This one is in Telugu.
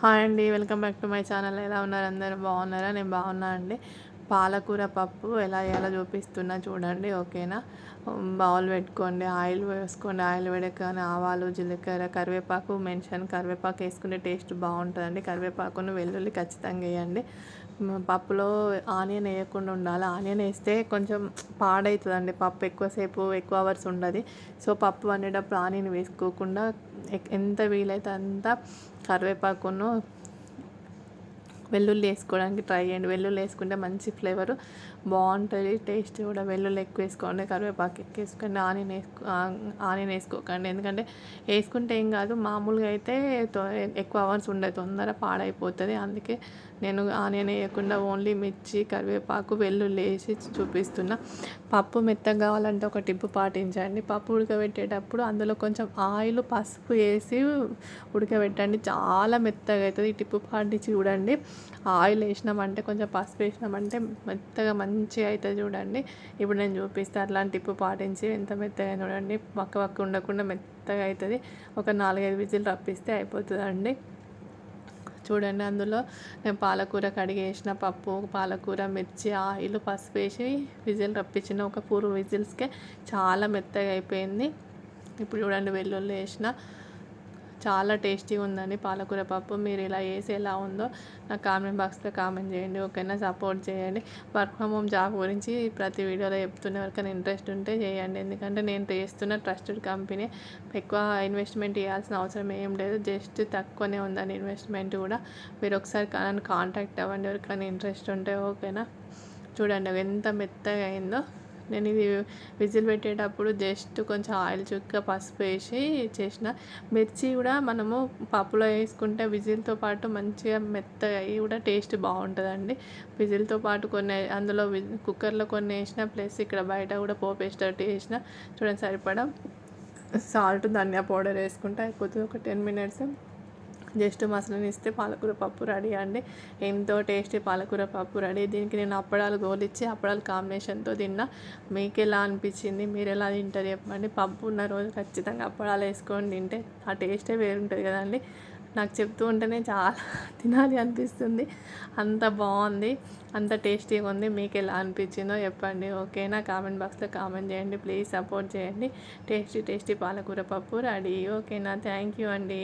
హాయ్ అండి welcome back to my channel. ఎలా ఉన్నారు? అందరూ బాగున్నారా? నేను బాగున్నా అండి. పాలకూర పప్పు ఎలా ఎలా చూపిస్తున్నా చూడండి ఓకేనా? బౌల్ పెట్టుకోండి ఆయిల్ వేసుకోండి. ఆయిల్ వేడకని ఆవాలు జీలకర్ర కరివేపాకు మెన్షన్ కరివేపాకు వేసుకుంటే టేస్ట్ బాగుంటుందండి. కరివేపాకును వెల్లుల్లి ఖచ్చితంగా వేయండి. పప్పులో ఆనియన్ వేయకుండా ఉండాలి. ఆనియన్ వేస్తే కొంచెం పాడవుతుందండి పప్పు ఎక్కువసేపు ఎక్కువ అవర్స్ ఉండదు. సో పప్పు వండేటప్పుడు ఆనియన్ వేసుకోకుండా ఎంత వీలైతే అంత కరివేపాకును వెల్లుల్లి వేసుకోవడానికి ట్రై చేయండి. వెల్లుల్లి వేసుకుంటే మంచి ఫ్లేవర్. బాగుంటుంది టేస్ట్ కూడా. వెల్లుల్లి ఎక్కువ వేసుకోండి కరివేపాకు ఎక్కువ వేసుకోండి ఆనియన్ వేసుకో ఆనియన్ వేసుకోకండి. ఎందుకంటే వేసుకుంటే ఏం కాదు మామూలుగా అయితే ఎక్కువ అవర్స్ ఉండదు తొందర పాడైపోతుంది. అందుకే నేను ఆనియన్ వేయకుండా ఓన్లీ మిర్చి కరివేపాకు వెల్లుల్లి వేసి చూపిస్తున్నా. పప్పు మెత్తగా కావాలంటే ఒక టిప్పు పాటించండి. పప్పు ఉడకబెట్టేటప్పుడు అందులో కొంచెం ఆయిల్ పసుపు వేసి ఉడకబెట్టండి. చాలా మెత్తగా అవుతుంది ఈ టిప్పు పాటించి చూడండి. ఆయిల్ వేసినామంటే కొంచెం పసుపు వేసినామంటే మెత్తగా మంచిగా అవుతుంది చూడండి. ఇప్పుడు నేను చూపిస్తాను అట్లాంటి టిప్పు పాటించి ఎంత మెత్తగా చూడండి. పక్క పక్క ఉండకుండా మెత్తగా అవుతుంది. ఒక నాలుగైదు విజిల్ రప్పిస్తే అయిపోతుందండి. చూడండి అందులో నేను పాలకూర కడిగేసిన పప్పు పాలకూర మిర్చి ఆయిల్ పసుపు వేసి విజిల్ రప్పించిన ఒక ఫోర్ విజిల్స్కే చాలా మెత్తగా అయిపోయింది. ఇప్పుడు చూడండి వెల్లుల్లి వేసిన చాలా టేస్టీగా ఉందండి పాలకూర పప్పు. మీరు ఇలా వేసి ఎలా ఉందో నాకు కామెంట్ బాక్స్లో కామెంట్ చేయండి ఓకేనా? సపోర్ట్ చేయండి. వర్క్ ఫ్రమ్ హోమ్ జాబ్ గురించి ప్రతి వీడియోలో చెప్తున్న వరకు ఇంట్రెస్ట్ ఉంటే చేయండి. ఎందుకంటే నేను చేస్తున్న ట్రస్టెడ్ కంపెనీ ఎక్కువ ఇన్వెస్ట్మెంట్ చేయాల్సిన అవసరం ఏం లేదు. జస్ట్ తక్కువనే ఉందండి ఇన్వెస్ట్మెంట్ కూడా. మీరు ఒకసారి నన్ను కాంటాక్ట్ అవ్వండి ఎవరికైనా ఇంట్రెస్ట్ ఉంటే ఓకేనా? చూడండి ఎంత మెత్తగా అయిందో. నేను ఇది విజిల్ పెట్టేటప్పుడు జస్ట్ కొంచెం ఆయిల్ చుక్క పసుపు వేసి చేసిన. మిర్చి కూడా మనము పప్పులో వేసుకుంటే విజిల్తో పాటు మంచిగా మెత్తగా అయ్యి కూడా టేస్ట్ బాగుంటుందండి. విజిల్తో పాటు కొన్ని అందులో కుక్కర్లో కొన్ని వేసిన ప్లస్ ఇక్కడ బయట కూడా పోపు వేసేటట్టు వేసిన చూడండి సరిపడా సాల్ట్ ధనియా పౌడర్ వేసుకుంటే అయిపోతుంది. ఒక టెన్ మినిట్స్ జస్ట్ ఇస్తే పాలకూర పప్పు రెడీ అండి. ఎంతో టేస్టీ పాలకూర పప్పు రెడీ. దీనికి నేను అప్పడాలు గోలిచ్చి అప్పడాలు కాంబినేషన్తో తిన్నా. మీకు ఎలా అనిపించింది? మీరు ఎలా తింటారు చెప్పండి. పప్పు ఉన్న రోజు ఖచ్చితంగా అప్పడాలు వేసుకొని తింటే ఆ టేస్టే వేరుంటుంది కదండి. నాకు చెప్తూ ఉంటేనే చాలా తినాలి అనిపిస్తుంది. అంత బాగుంది. అంత టేస్టీగా ఉంది. మీకు ఎలా అనిపించిందో చెప్పండి. ఓకేనా? కామెంట్ బాక్స్లో కామెంట్ చేయండి. ప్లీజ్ సపోర్ట్ చేయండి. టేస్టీ టేస్టీ పాలకూర పప్పు రెడీ. ఓకేనా? థ్యాంక్ యూ అండి.